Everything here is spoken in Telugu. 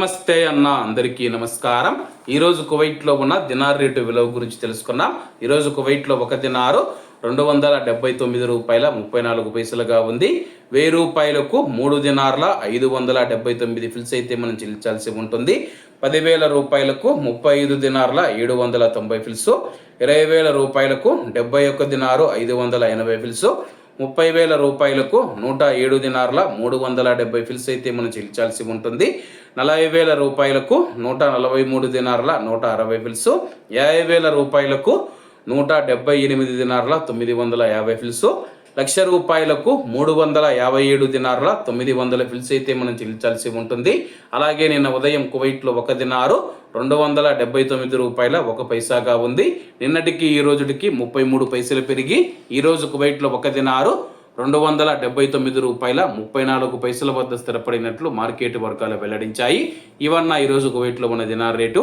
నమస్తే అన్న అందరికీ నమస్కారం. ఈరోజు కువైట్లో ఉన్న దినార్ రేటు విలువ గురించి తెలుసుకున్నాం. ఈరోజు కువైట్లో ఒక దినారు రెండు వందల డెబ్బై తొమ్మిది రూపాయల ముప్పై నాలుగు పైసలుగా ఉంది. వెయ్యి రూపాయలకు మూడు దినార్ల ఐదు వందల డెబ్బై తొమ్మిది ఫిల్స్ అయితే మనం చెల్లించాల్సి ఉంటుంది. పదివేల రూపాయలకు ముప్పై ఐదు దినార్ల ఏడు వందల తొంభై ఫిల్స్. ఇరవై వేల రూపాయలకు డెబ్బై ఒక్క దినారు ఐదు వందల ఎనభై ఫిల్స్. ముప్పై వేల రూపాయలకు నూట ఏడు దినార్ల మూడు వందల డెబ్బై ఫిల్స్ అయితే మనం చెల్లించాల్సి ఉంటుంది. నలభై వేల రూపాయలకు నూట నలభై మూడు దినార్ల నూట అరవై ఫిల్స్ యాభై వేల రూపాయలకు నూట డెబ్బై ఎనిమిది దినార్ల తొమ్మిది వందల యాభై ఫిల్స్ లక్ష రూపాయలకు మూడు వందల యాభై ఏడు దినారుల తొమ్మిది వందల ఫిల్స్ అయితే మనం చెల్లించాల్సి ఉంటుంది. అలాగే నిన్న ఉదయం కువైట్లో ఒక దినారు రెండు వందల డెబ్బై తొమ్మిది రూపాయల ఒక పైసాగా ఉంది. నిన్నటికి ఈ రోజుటికి ముప్పై మూడు పైసలు పెరిగి ఈరోజు కువైట్లో ఒక దినారు రెండు వందల డెబ్బై తొమ్మిది రూపాయల ముప్పై నాలుగు పైసల వద్ద స్థిరపడినట్లు మార్కెట్ వర్గాలు వెల్లడించాయి. ఇవన్న ఈరోజు కువైట్లో ఉన్న దినార్ రేటు.